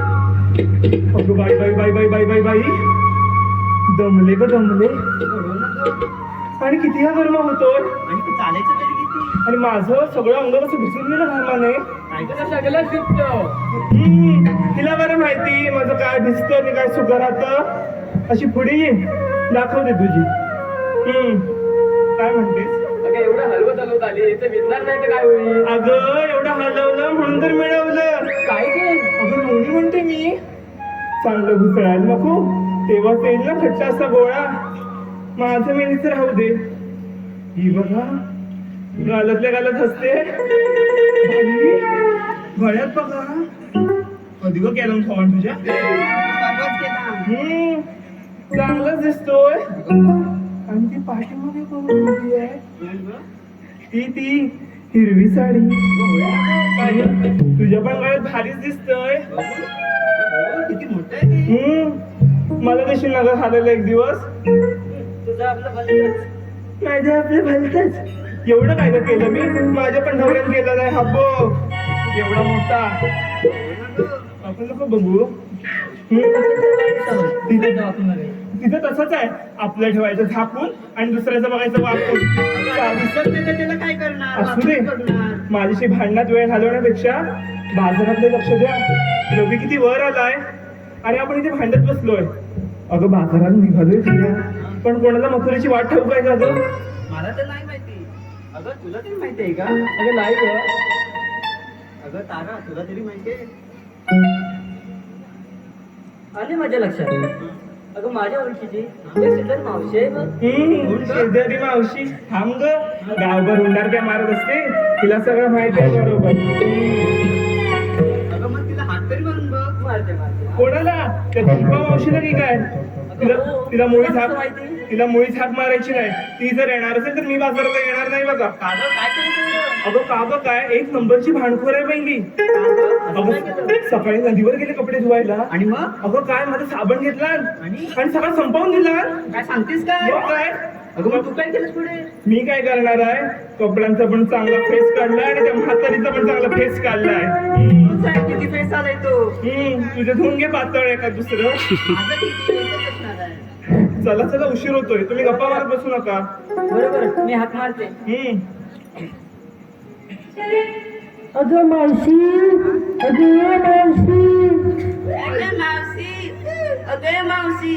अगं बाई बाई बाई बाई बाई बाई बाई. दमले ग दमले. आणि किती हा गरम होतोय? आणि तू चालायचं तरी किती? आणि माझं सगळं अंग कसं भिजून गेलं घामाने सगळं हम्म, तिला बरं माहिती माझं काय भिजतं आणि काय सुख राहतं अशी पुढे दाखवते तुझी. हम्म काय म्हणतेस? एवढं हलवत हलवत आली? तर विजणार नाही तर काय होईल? अगं एवढं हलवलं म्हणून तर मिळवलं. काय ते? अगं लोणी म्हणते मी. चांगलं घुसळायला नको. तेव्हाच येईल ना खट्टा असा गोळा. माझं मेलीच राहू दे. ही बघा. गालतल्या गालत असते बाई, गळ्यात बघा. कधी ग केलं खावण तुझ्या? हम्म चांगलंच दिसतोय. आणि ती पाठीमध्ये कोण उभी आहे. ती ती हिरवी साडी. तुझ्या पण गळ्यात भारीच दिसतोय. किती मोठं आहे मला कशी नगर खाल्लेलं एक दिवस? तुझं आपलं भलतंच. माझ्या आपल्या भलतच. एवढं काय तर केलं मी? माझ्या पण ढवऱ्यात गेला नाही. हापो एवढा मोठा. आपण नको बघू. हम्म. तिथे तिथे तसंच आहे. आपलं ठेवायचं झाकून आणि दुसऱ्याचं बघायचं वाकून. तर त्याला काय करणार असू दे. करणार. माझ्याशी भांडणात वेळ घालवण्यापेक्षा बाजारातले लक्ष द्या. रवी किती वर आलाय. आणि आपण इथे भांडत बसलोय. अगं बाजारात निघालोय तुझ्या पण कोणाला मथुरेची वाट ठेवू काय का मला तर नाही माहिती. अगं तुला तरी माहिती आहे का? अगं नाही ग. अगं तारा तुला तरी माहिती आहे. आले माझ्या लक्षात. अगं माझ्या ओळखीची. मावशी आहे बघ हम्म, शेजारी मावशी. थांब ग. गावभर हुंडार काय मारत असते. तिला सगळं माहिती आहे बरोबर. अगं मग तिला हात तरी मारून बघ. मारते मारते कोणाला? त्या दीपा मावशीला की काय? तिला तिला मुळीच तिला मुळीच हाक मारायची नाही. ती जर येणार असेल तर मी बाजाराला येणार नाही बघा. अगं का गं काय? एक नंबरची भांडखोर आहे पहिली अगं सकाळी नदीवर गेले कपडे धुवायला. आणि मग? अगं काय? माझा साबण घेतला. आणि? सगळं संपवून दिला. काय सांगतेस काय? काय? अगं मग तू काय केलंस पुढे? मी काय करणार आहे? कपड्यांचा पण चांगला फेस काढलाय आणि त्या म्हातारीचा पण चांगला फेस काढलाय. किती पैसा आलाय तो? हम्म. तुझे धुवून घे पातळ आहे का दुसरं? माझं किती पैसा असणार आहे. चला चला उशीर होतोय. तुम्ही गप्पा मारत बसू नका. बरोबर मी हात मारते. हम्म. अगं मावशी अगं मावशी. अगं मावशी अगं मावशी.